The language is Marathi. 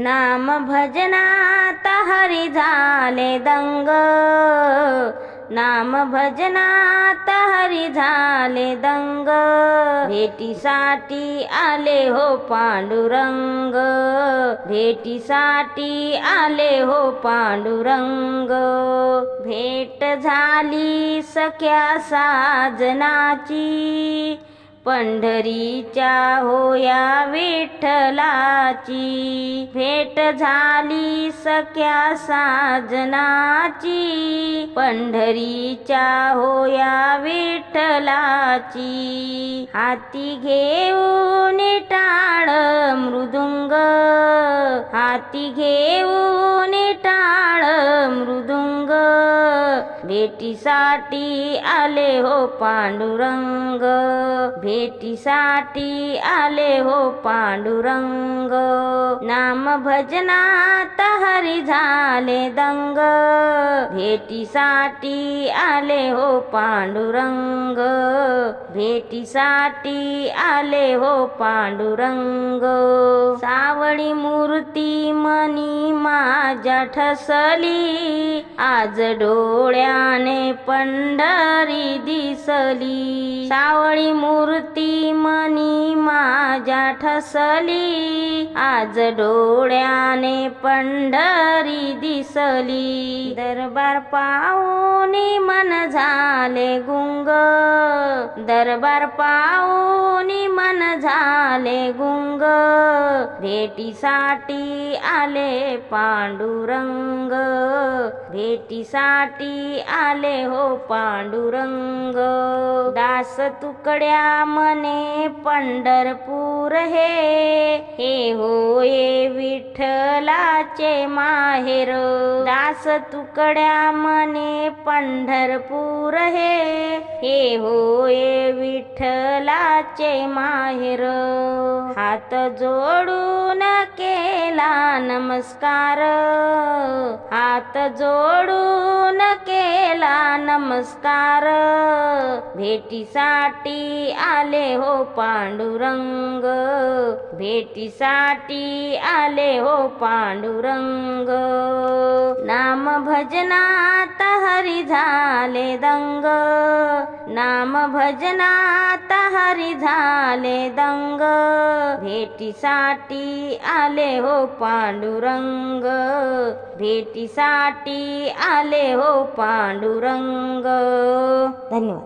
नाम भजनात हरी झाले दंग। नाम भजनात हरी झाले दंग। भेटीसाठी आले हो पांडुरंग। भेटीसाठी आले हो पांडुरंग। भेट झाली सख्या साजनाची। पंढरीच्या होया विठ्ठलाची. भेट झाली सख्या साजनाची. पंढरीच्या होया विठ्ठलाची. हाती घेऊन टाळ मृदुंग. हाती घेऊन टाळ मृदुंग. भेटीसाठी आले हो पांडुरंग. भेटीसाठी आले हो पांडुरंग. नाम भजनात हरी झाले दंग. भेटीसाठी आले हो पांडुरंग. भेटीसाठी आले हो पांडुरंग. सावळी मूर्ती मनी माझ्या ठसली. आज डोळ्याने पंढरी दिसली. सावळी मूर्ती मनी माझ्या ठसली. आज डोळ्याने पंढरी दिसली. दरबार पाहुनी मन झाले गुंग. दरबार पाहुनी मन झाले गुंग. भेटीसाठी आले पांडुरंग. भेटीसाठी आले हो पांडुरंग. दास तुकड्या मने पंढरपूर हे. हे होये विठ्ठलाचे माहेर. दास तुकड्या मने पंढरपूर हे. हे होय विठ्ठलाचे माहेर. हात जोडून केला नमस्कार. हात जोडून केला नमस्कार. भेटीसाठी आले हो पांडुरंग. भेटीसाठी आले हो पांडुरंग. नाम भजनात हरी झाले दंग. नाम भजनात हरी झाले दंग. भेटीसाठी आले हो पांडुरंग. भेटीसाठी आले हो पांडुरंग. धन्यवाद.